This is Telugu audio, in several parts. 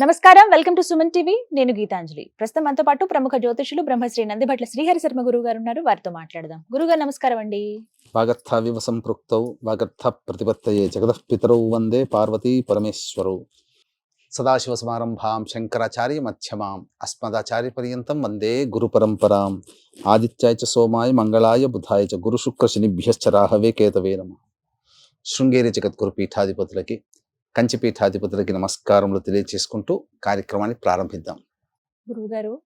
నమస్కారం. Welcome to Suman TV. నేను గీతాంజలి. ప్రస్తుతం మనతో పాటు ప్రముఖ జ్యోతిషులు బ్రహ్మశ్రీ నందిభట్ల శ్రీహరి శర్మ గురువు గారు ఉన్నారు. వారితో మాట్లాడదాం. గురుగారు నమస్కారం అండి. వాగర్థ వివ సంపృక్తౌ వాగర్థ ప్రతిపత్తయే జగత పితరౌ వందే పార్వతీ పరమేశ్వరౌ. సదాశివ సమారంభాం శంకరాచార్య మధ్యమాం అస్మదాచార్య పర్యంతం వందే గురు పరంపరాం. ఆదిత్యాయ చ సోమాయ మంగళాయ బుధాయ చ గురు శుక్ర శనిభ్యశ్చ రాహవే కేతవే నమ. శృంగేరి జగద్గురు పీఠాధిపతులకి కంచిపీఠాధిపతులకి నమస్కారములు తెలియచేసుకుంటూ కార్యక్రమాన్ని ప్రారంభిద్దాం. గురువు గారు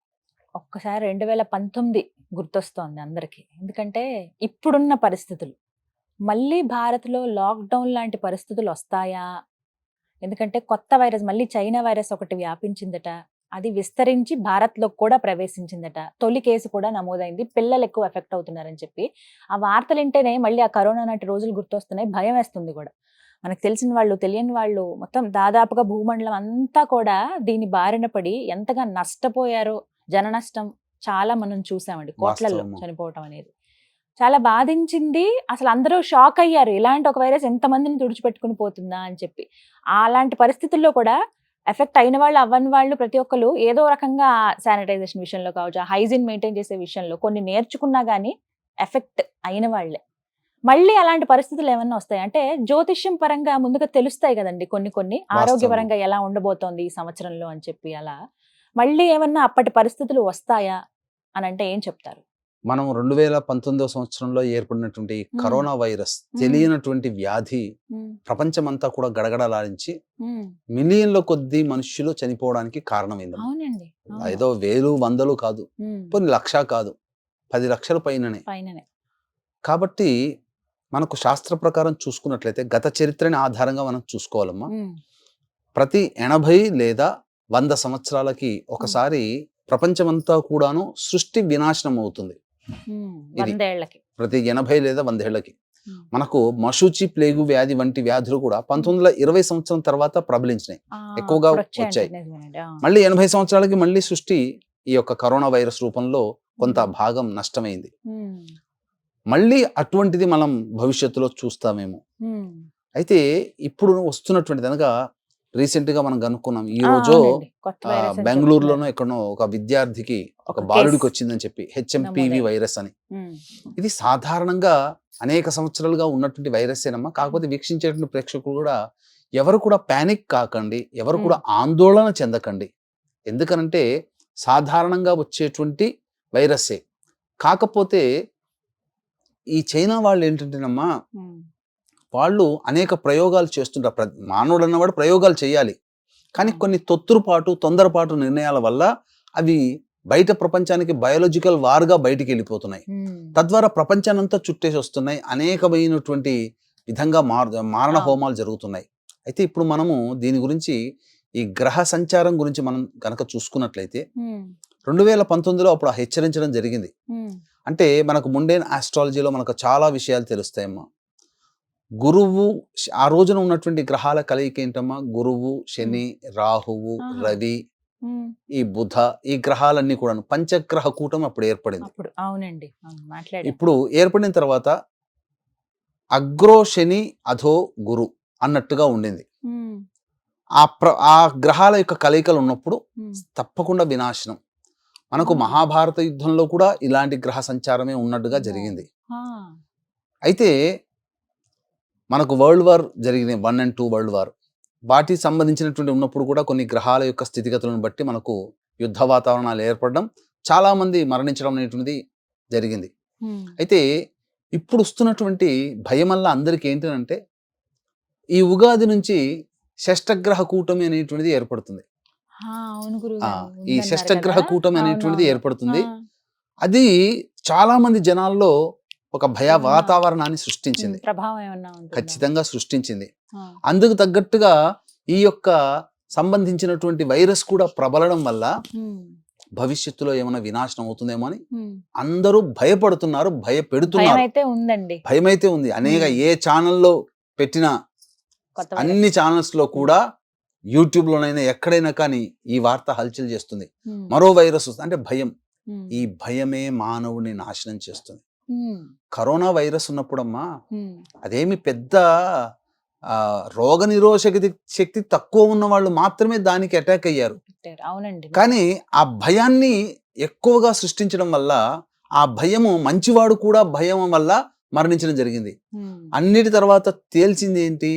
ఒక్కసారి రెండు వేల పంతొమ్మిది గుర్తొస్తోంది అందరికీ. ఎందుకంటే ఇప్పుడున్న పరిస్థితులు. మళ్ళీ భారత్లో లాక్డౌన్ లాంటి పరిస్థితులు వస్తాయా? ఎందుకంటే కొత్త వైరస్ మళ్ళీ చైనా వైరస్ ఒకటి వ్యాపించిందట. అది విస్తరించి భారత్లో కూడా ప్రవేశించిందట. తొలి కేసు కూడా నమోదైంది. పిల్లలు ఎక్కువ ఎఫెక్ట్ అవుతున్నారని చెప్పి. ఆ వార్తలు వింటేనే మళ్ళీ ఆ కరోనా నాటి రోజులు గుర్తొస్తున్నాయి. భయం వేస్తుంది కూడా. మనకు తెలిసిన వాళ్ళు తెలియని వాళ్ళు మొత్తం దాదాపుగా భూమండలం అంతా కూడా దీని బారిన పడి ఎంతగా నష్టపోయారో జన నష్టం చాలా మనం చూసామండి. కోట్లలో. చనిపోవటం అనేది. చాలా బాధించింది అసలు అందరూ షాక్ అయ్యారు. ఇలాంటి ఒక వైరస్ ఎంతమందిని తుడిచిపెట్టుకుని పోతుందా అని చెప్పి. అలాంటి పరిస్థితుల్లో కూడా ఎఫెక్ట్ అయిన వాళ్ళు అవ్వని వాళ్ళు ప్రతి ఒక్కరు ఏదో రకంగా శానిటైజేషన్ విషయంలో కావచ్చు హైజీన్ మెయింటైన్ చేసే విషయంలో కొన్ని నేర్చుకున్నా కానీ ఎఫెక్ట్ అయిన వాళ్ళే. మళ్ళీ అలాంటి పరిస్థితులు ఏమన్నా వస్తాయి? అంటే జ్యోతిష్యం పరంగా ముందుగా తెలుస్తాయి కదండి కొన్ని కొన్ని. ఆరోగ్యపరంగా ఎలా ఉండబోతోంది ఈ సంవత్సరంలో అని చెప్పి అలా. మళ్ళీ ఏమన్నా అప్పటి పరిస్థితులు వస్తాయా? అని అంటే ఏం చెప్తారు? మనం రెండు వేల పంతొమ్మిదవ సంవత్సరంలో ఏర్పడినటువంటి. కరోనా వైరస్ తెలియనటువంటి వ్యాధి ప్రపంచమంతా కూడా గడగడలాడించి మిలియన్ల కొద్దీ మనుషులు చనిపోవడానికి కారణమైంది. ఏదో వేలు వందలు కాదు. కొన్ని లక్ష కాదు. పది లక్షల పైననే. కాబట్టి మనకు శాస్త్ర ప్రకారం చూసుకున్నట్లయితే గత చరిత్రని ఆధారంగా మనం చూసుకోవాలమ్మా. ప్రతి ఎనభై లేదా వంద సంవత్సరాలకి ఒకసారి ప్రపంచమంతా కూడాను సృష్టి వినాశనం అవుతుంది ప్రతి ఎనభై లేదా వందేళ్ళకి. మనకు మషూచి ప్లేగు వ్యాధి వంటి వ్యాధులు కూడా పంతొమ్మిది వందల ఇరవై సంవత్సరం తర్వాత ప్రబలించినాయి. ఎక్కువగా వచ్చాయి. మళ్ళీ ఎనభై సంవత్సరాలకి మళ్ళీ సృష్టి ఈ యొక్క కరోనా వైరస్ రూపంలో కొంత భాగం నష్టమైంది. మళ్ళీ అటువంటిది మనం భవిష్యత్తులో చూస్తామేమో. అయితే ఇప్పుడు వస్తున్నటువంటిది అనగా రీసెంట్గా మనం కనుక్కున్నాం ఈ రోజు వైరస్ బెంగళూరులోనో. ఎక్కడో ఒక విద్యార్థికి ఒక బాలుడికి వచ్చిందని చెప్పి హెచ్ఎంపివి. వైరస్ అని. ఇది సాధారణంగా అనేక సంవత్సరాలుగా ఉన్నటువంటి వైరస్ ఏనమ్మా కాకపోతే వీక్షించేటువంటి ప్రేక్షకులు కూడా ఎవరు కూడా ప్యానిక్ కాకండి ఎవరు కూడా ఆందోళన చెందకండి. ఎందుకనంటే సాధారణంగా వచ్చేటువంటి వైరస్సే. కాకపోతే ఈ చైనా వాళ్ళు ఏంటంటేనమ్మా వాళ్ళు అనేక ప్రయోగాలు చేస్తుంటారు. ప్ర- మానవుడు అన్నవాడు ప్రయోగాలు చేయాలి. కానీ. కొన్ని తొత్తురుపాటు తొందరపాటు నిర్ణయాల వల్ల అవి బయట ప్రపంచానికి బయోలాజికల్ వార్గా బయటికి వెళ్ళిపోతున్నాయి. తద్వారా ప్రపంచానంతా చుట్టేసి వస్తున్నాయి అనేకమైనటువంటి విధంగా మార్ మారణ. హోమాలు జరుగుతున్నాయి. అయితే ఇప్పుడు మనము దీని గురించి ఈ గ్రహ సంచారం గురించి మనం కనుక చూసుకున్నట్లయితే రెండు వేల పంతొమ్మిదిలో అప్పుడు హెచ్చరించడం జరిగింది. అంటే మనకు ముండేన్ ఆస్ట్రాలజీలో మనకు చాలా విషయాలు తెలుస్తాయమ్మా. గురువు ఆ రోజున ఉన్నటువంటి గ్రహాల కలయిక ఏంటమ్మా? గురువు శని రాహువు. రవి. ఈ బుధ ఈ గ్రహాలన్నీ కూడా పంచగ్రహ కూటం అప్పుడు ఏర్పడింది. అవునండి. ఇప్పుడు ఏర్పడిన తర్వాత అగ్రో శని అధో గురు అన్నట్టుగా ఉండింది. ఆ ప్ర ఆ గ్రహాల యొక్క కలయికలు ఉన్నప్పుడు తప్పకుండా వినాశనం. మనకు. మహాభారత యుద్ధంలో కూడా ఇలాంటి గ్రహ సంచారమే ఉన్నట్టుగా. జరిగింది. అయితే మనకు వరల్డ్ వార్ జరిగింది one and two world war. వాటికి సంబంధించినటువంటి ఉన్నప్పుడు కూడా కొన్ని గ్రహాల యొక్క స్థితిగతులను బట్టి మనకు యుద్ధ వాతావరణాలు ఏర్పడడం చాలా మంది మరణించడం అనేటువంటిది జరిగింది. అయితే ఇప్పుడు వస్తున్నటువంటి భయం వల్ల అందరికీ ఏంటంటే ఈ ఉగాది నుంచి షష్టగ్రహ కూటమి అనేటువంటిది ఏర్పడుతుంది. ఈ షష్టగ్రహ? కూటమి అనేటువంటిది. ఏర్పడుతుంది అది చాలా మంది జనాల్లో ఒక భయ. వాతావరణాన్ని సృష్టించింది? ఖచ్చితంగా సృష్టించింది అందుకు తగ్గట్టుగా ఈ యొక్క సంబంధించినటువంటి వైరస్ కూడా ప్రబలడం వల్ల భవిష్యత్తులో ఏమైనా వినాశనం అవుతుందేమో అని. అందరూ భయపడుతున్నారు భయం భయపెడుతున్నారు భయమైతే ఉంది అనేక. ఏ ఛానల్లో పెట్టిన. అన్ని ఛానల్స్లో కూడా యూట్యూబ్ లోనైనా ఎక్కడైనా కానీ ఈ వార్త హల్చల్ చేస్తుంది. మరో వైరస్ వస్తుంది. అంటే భయం. ఈ భయమే మానవుని నాశనం చేస్తుంది. కరోనా వైరస్ ఉన్నప్పుడమ్మా అదేమి పెద్ద రోగ నిరోధక శక్తి తక్కువ ఉన్న వాళ్ళు మాత్రమే దానికి అటాక్ అయ్యారు. అవునండి. కానీ ఆ భయాన్ని ఎక్కువగా సృష్టించడం వల్ల ఆ భయము మంచివాడు కూడా భయం వల్ల మరణించడం జరిగింది. అన్నిటి తర్వాత తేల్చింది ఏంటి?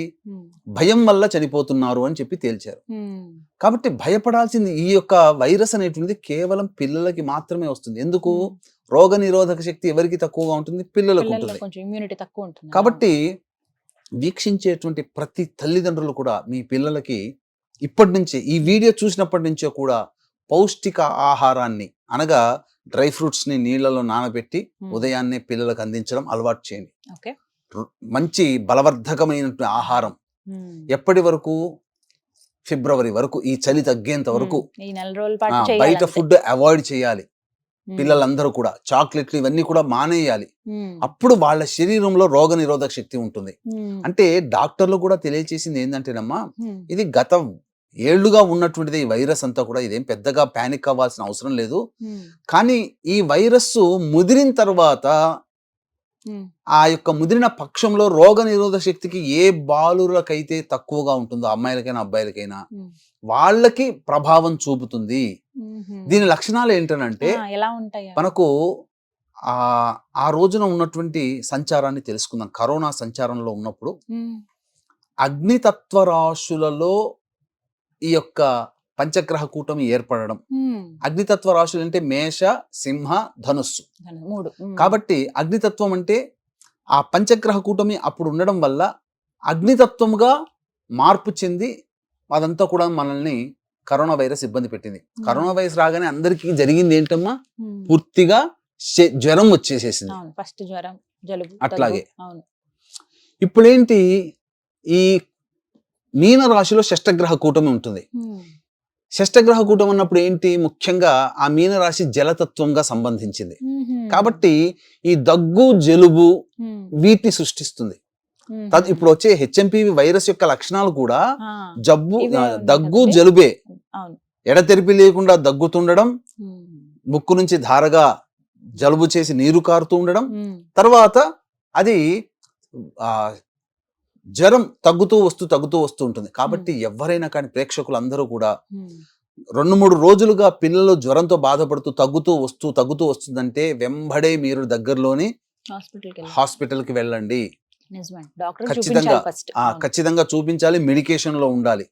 భయం వల్ల చనిపోతున్నారు అని చెప్పి తేల్చారు. కాబట్టి భయపడాల్సింది ఈ యొక్క వైరస్ అనేటువంటిది కేవలం పిల్లలకి మాత్రమే వస్తుంది. ఎందుకు. రోగ నిరోధక శక్తి ఎవరికి తక్కువగా ఉంటుంది? పిల్లలకు పిల్లల్లో ఉంటుంది. కొంచెం ఇమ్యూనిటీ తక్కువ ఉంటుంది? కాబట్టి వీక్షించేటువంటి ప్రతి తల్లిదండ్రులు కూడా మీ పిల్లలకి ఇప్పటి నుంచే ఈ వీడియో చూసినప్పటి నుంచే కూడా పౌష్టిక ఆహారాన్ని అనగా డ్రై ఫ్రూట్స్ని నీళ్ళలో నానబెట్టి ఉదయాన్నే పిల్లలకు అందించడం అలవాటు చేయండి. మంచి బలవర్ధకమైనటువంటి ఆహారం ఎప్పటి వరకు? ఫిబ్రవరి వరకు ఈ చలి తగ్గేంత వరకు బయట. ఫుడ్ అవాయిడ్ చేయాలి. పిల్లలందరూ కూడా చాక్లెట్లు ఇవన్నీ కూడా మానేయాలి. అప్పుడు వాళ్ళ శరీరంలో రోగ నిరోధక శక్తి ఉంటుంది. అంటే డాక్టర్లు కూడా తెలియచేసింది ఏంటంటేనమ్మా ఇది గత ఏళ్ళుగా ఉన్నటువంటిది ఈ వైరస్ అంతా కూడా. ఇదేం పెద్దగా పానిక్ అవ్వాల్సిన అవసరం లేదు. కానీ ఈ వైరస్ ముదిరిన తర్వాత ఆ యొక్క ముదిరిన పక్షంలో రోగ నిరోధక శక్తికి ఏ బాలులకైతే తక్కువగా ఉంటుందో అమ్మాయిలకైనా అబ్బాయిలకైనా వాళ్ళకి ప్రభావం చూపుతుంది. దీని లక్షణాలు ఏంటనంటే ఆ, ఎలా ఉంటాయా? మనకు ఆ ఆ రోజున ఉన్నటువంటి సంచారాన్ని తెలుసుకుందాం. కరోనా సంచారంలో ఉన్నప్పుడు అగ్నితత్వ రాశులలో ఈ యొక్క పంచగ్రహ కూటమి ఏర్పడడం. అగ్నితత్వ రాశులు అంటే మేష సింహ ధనుస్సు. ధను- మూడు. కాబట్టి అగ్నితత్వం అంటే ఆ పంచగ్రహ కూటమి అప్పుడు ఉండడం వల్ల అగ్నితత్వముగా మార్పు చెంది అదంతా కూడా మనల్ని కరోనా వైరస్ ఇబ్బంది పెట్టింది. కరోనా వైరస్ రాగానే అందరికీ జరిగింది ఏంటమ్మా? పూర్తిగా జ్వరం వచ్చేసేసింది. ఫస్ట్ జ్వరం జలుబు అట్లాగే. అవును. ఇప్పుడేంటి? ఈ మీన రాశిలో షష్టగ్రహ కూటమి ఉంటుంది. షష్టగ్రహ కూటమి ఉన్నప్పుడు ఏంటి? ముఖ్యంగా ఆ మీన రాశి జలతత్వంగా సంబంధించింది. కాబట్టి ఈ దగ్గు జలుబు వీటిని సృష్టిస్తుంది. ఇప్పుడు వచ్చే హెచ్ఎంపి వైరస్ యొక్క లక్షణాలు కూడా జబ్బు దగ్గు? జలుబే. ఎడతెరిపి లేకుండా దగ్గుతుండడం ముక్కు నుంచి ధారగా జలుబు చేసి నీరు కారుతూ ఉండడం తర్వాత అది ఆ జ్వరం తగ్గుతూ వస్తూ తగ్గుతూ వస్తూ ఉంటుంది. కాబట్టి ఎవరైనా కానీ ప్రేక్షకులు అందరూ కూడా రెండు మూడు రోజులుగా పిల్లలు జ్వరంతో బాధపడుతూ తగ్గుతూ వస్తూ తగ్గుతూ వస్తుందంటే వెంబడే మీరు దగ్గరలోని హాస్పిటల్కి వెళ్ళాలి. హాస్పిటల్కి వెళ్ళండి. ఖచ్చితంగా, ఖచ్చితంగా చూపించాలి మెడికేషన్లో ఉండాలి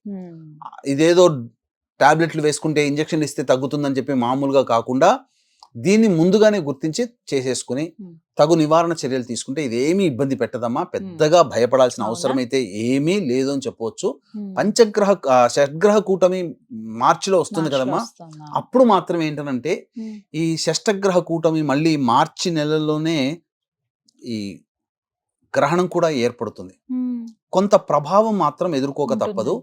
ఇదేదో టాబ్లెట్లు వేసుకుంటే ఇంజెక్షన్ ఇస్తే తగ్గుతుందని చెప్పి మామూలుగా కాకుండా దీన్ని ముందుగానే గుర్తించి చేసేసుకుని. తగు నివారణ చర్యలు తీసుకుంటే ఇదేమీ ఇబ్బంది పెట్టదమ్మా పెద్దగా భయపడాల్సిన? అవసరం అయితే ఏమీ లేదు అని చెప్పవచ్చు పంచగ్రహ షడ్గ్రహ కూటమి మార్చిలో వస్తుంది కదమ్మా? అప్పుడు మాత్రం ఏంటంటే ఈ షష్టగ్రహ కూటమి మళ్ళీ మార్చి నెలలోనే ఈ గ్రహణం కూడా ఏర్పడుతుంది. కొంత ప్రభావం మాత్రం ఎదుర్కోక తప్పదు.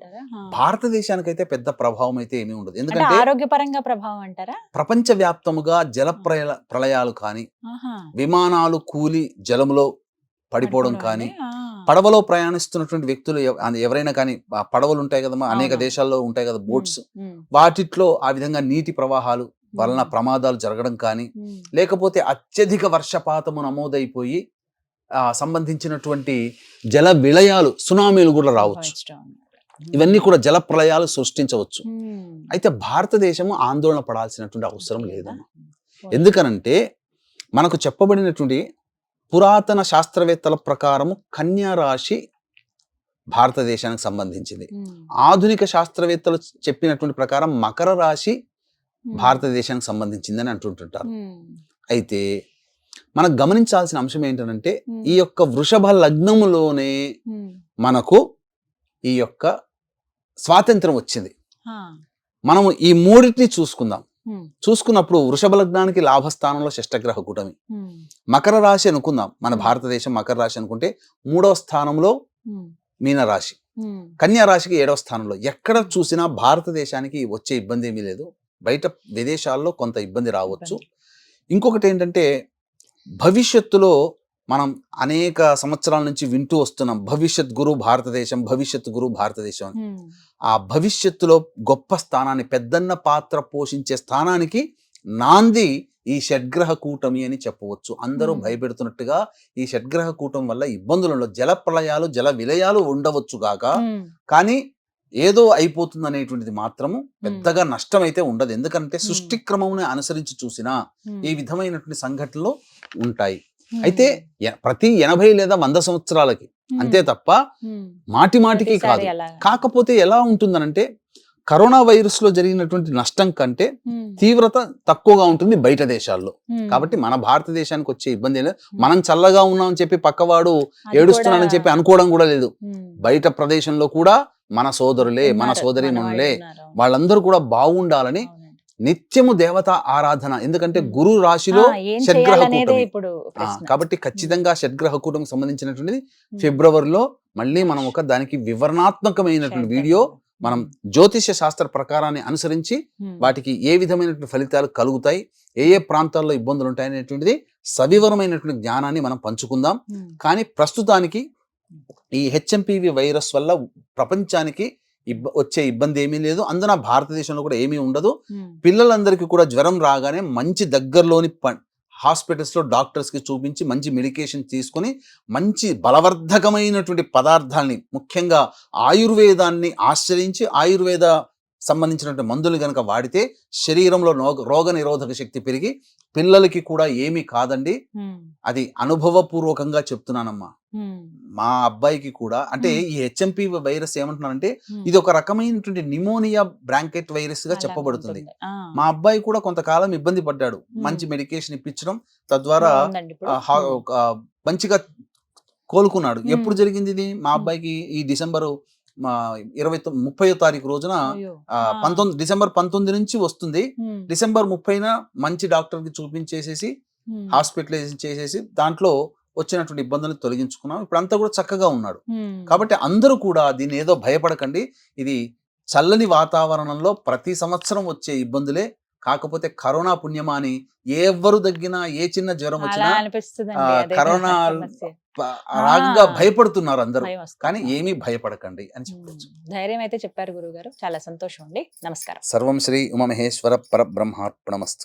భారతదేశానికైతే పెద్ద ప్రభావం అయితే ఏమీ ఉండదు. ఎందుకంటే ఆరోగ్యపరంగా ప్రభావం అంటారా? ప్రపంచ వ్యాప్తముగా జల ప్రళయ ప్రళయాలు కానీ. విమానాలు కూలి జలములో పడిపోవడం కానీ. పడవలో ప్రయాణిస్తున్నటువంటి వ్యక్తులు ఎవరైనా కానీ పడవలు ఉంటాయి కదమ్మా అనేక. దేశాల్లో ఉంటాయి కదా బోట్స్. వాటిట్లో ఆ విధంగా నీటి ప్రవాహాలు వలన ప్రమాదాలు జరగడం కానీ లేకపోతే అత్యధిక వర్షపాతము నమోదైపోయి సంబంధించినటువంటి జల విలయాలు సునామీలు కూడా రావచ్చు. ఇవన్నీ కూడా జల ప్రళయాలు సృష్టించవచ్చు. అయితే భారతదేశము ఆందోళన పడాల్సినటువంటి అవసరం లేదా? లేదమ్మా. ఎందుకనంటే మనకు చెప్పబడినటువంటి పురాతన శాస్త్రవేత్తల ప్రకారము కన్యా రాశి భారతదేశానికి సంబంధించింది. ఆధునిక శాస్త్రవేత్తలు చెప్పినటువంటి ప్రకారం మకర రాశి భారతదేశానికి సంబంధించిందని అంటుంటుంటారు. అయితే మనకు గమనించాల్సిన అంశం ఏంటంటే ఈ యొక్క వృషభ లగ్నములోనే మనకు ఈ యొక్క స్వాతంత్రం వచ్చింది. మనము ఈ మూడింటిని చూసుకుందాం. చూసుకున్నప్పుడు వృషభ లగ్నానికి లాభస్థానంలో షష్టగ్రహ కూటమి. మకర రాశి అనుకుందాం. మన. భారతదేశం మకర రాశి అనుకుంటే మూడవ స్థానంలో ఉమ్, మీన రాశి ఉమ్, కన్యా రాశికి ఏడవ స్థానంలో. ఎక్కడ చూసినా భారతదేశానికి వచ్చే ఇబ్బంది ఏమీ లేదు. బయట విదేశాల్లో కొంత ఇబ్బంది రావచ్చు. ఇంకొకటి ఏంటంటే భవిష్యత్తులో మనం అనేక సంవత్సరాల నుంచి వింటూ వస్తున్నాం భవిష్యత్ గురు భారతదేశం భవిష్యత్ గురు భారతదేశం ఆ భవిష్యత్తులో గొప్ప స్థానాన్ని పెద్దన్న పాత్ర పోషించే స్థానానికి నాంది ఈ షడ్గ్రహ కూటమి అని చెప్పవచ్చు. అందరూ. భయపెడుతున్నట్టుగా ఈ షడ్గ్రహ కూటం వల్ల ఇబ్బందులలో జల ప్రళయాలు జల విలయాలు ఉండవచ్చు గాక. ఉమ్, కానీ ఏదో అయిపోతుంది అనేటువంటిది మాత్రము పెద్దగా నష్టం అయితే ఉండదు. ఎందుకంటే. సృష్టి క్రమముని అనుసరించి చూసినా ఈ విధమైనటువంటి సంఘటనలు ఉంటాయి. అయితే ప్రతి ఎనభై లేదా వంద సంవత్సరాలకి అంతే తప్ప మాటి మాటికి కాదు. కాకపోతే ఎలా ఉంటుందనంటే కరోనా వైరస్లో జరిగినటువంటి నష్టం కంటే తీవ్రత తక్కువగా ఉంటుంది బయట దేశాల్లో. కాబట్టి మన భారతదేశానికి వచ్చే ఇబ్బంది లేదు. మనం చల్లగా ఉన్నామని చెప్పి పక్కవాడు కూడా- చెప్పి అనుకోవడం కూడా లేదు. బయట ప్రదేశంలో కూడా మన సోదరులే మన ఉన్నారు, సోదరి మన మనులే వాళ్ళు ఉన్నారు. వాళ్ళందరూ కూడా బాగుండాలని. నిత్యము దేవత ఆరాధన ఎందుకంటే. గురు రాశిలో షడ్గ్రహ కూటమి. కాబట్టి ఖచ్చితంగా షడ్గ్రహ కూటమికి సంబంధించినటువంటిది. ఫిబ్రవరిలో మళ్ళీ మనం ఒక దానికి వివరణాత్మకమైనటువంటి వీడియో మనం జ్యోతిష్య శాస్త్ర ప్రకారాన్ని అనుసరించి వాటికి ఏ విధమైనటువంటి ఫలితాలు కలుగుతాయి ఏ ఏ ప్రాంతాల్లో ఇబ్బందులు ఉంటాయి అనేటువంటిది సవివరమైనటువంటి జ్ఞానాన్ని మనం పంచుకుందాం కానీ ప్రస్తుతానికి ఈ హెచ్ఎంపివి వైరస్ వల్ల ప్రపంచానికి ఇబ్బ వచ్చే ఇబ్బంది ఏమీ లేదు. అందున భారతదేశంలో కూడా ఏమీ ఉండదు. పిల్లలందరికీ కూడా జ్వరం రాగానే మంచి దగ్గరలోని ప- హాస్పిటల్స్లో డాక్టర్స్కి చూపించి మంచి మెడికేషన్ తీసుకొని మంచి బలవర్ధకమైనటువంటి పదార్థాల్ని ముఖ్యంగా ఆయుర్వేదాన్ని ఆశ్రయించి ఆయుర్వేద సంబంధించినటువంటి మందులు కనుక వాడితే శరీరంలో రోగ నిరోధక శక్తి పెరిగి పిల్లలకి కూడా ఏమీ కాదండి. అది అనుభవపూర్వకంగా చెప్తున్నానమ్మా. మా అబ్బాయికి కూడా అంటే. ఈ హెచ్ఎంపి వైరస్ ఏమంటున్నారంటే. ఇది ఒక రకమైనటువంటి నిమోనియా బ్రాంకెట్ వైరస్గా చెప్పబడుతుంది. మా అబ్బాయి కూడా కొంతకాలం ఇబ్బంది పడ్డాడు. మంచి మెడికేషన్ ఇప్పించడం తద్వారా మంచిగా కోలుకున్నాడు. ఎప్పుడు జరిగింది ఇది? మా. అబ్బాయికి ఈ డిసెంబర్ ఇరవై ముప్పై తారీఖు రోజున పంతొమ్మిది డిసెంబర్ పంతొమ్మిది నుంచి వస్తుంది. డిసెంబర్ ముప్పైన మంచి డాక్టర్కి చూపించేసేసి ఉమ్, హాస్పిటలైజ్ చేసేసి దాంట్లో వచ్చినటువంటి ఇబ్బందులను తొలగించుకున్నాం. ఇప్పుడు అంతా కూడా చక్కగా ఉన్నాడు. కాబట్టి అందరూ కూడా దీన్ని ఏదో భయపడకండి. ఇది చల్లని వాతావరణంలో ప్రతి సంవత్సరం వచ్చే ఇబ్బందులే. కాకపోతే కరోనా పుణ్యమా అని ఎవ్వరు తగ్గినా ఏ చిన్న జ్వరం వచ్చినా కరోనా రాగంగా. భయపడుతున్నారు అందరూ. కానీ ఏమీ భయపడకండి అని ఉమ్, చెప్పవచ్చు ధైర్యం అయితే చెప్పారు గురుగారు చాలా సంతోషం అండి. నమస్కారం. సర్వం శ్రీ ఉమమహేశ్వర పరబ్రహ్మార్పణమస్తు.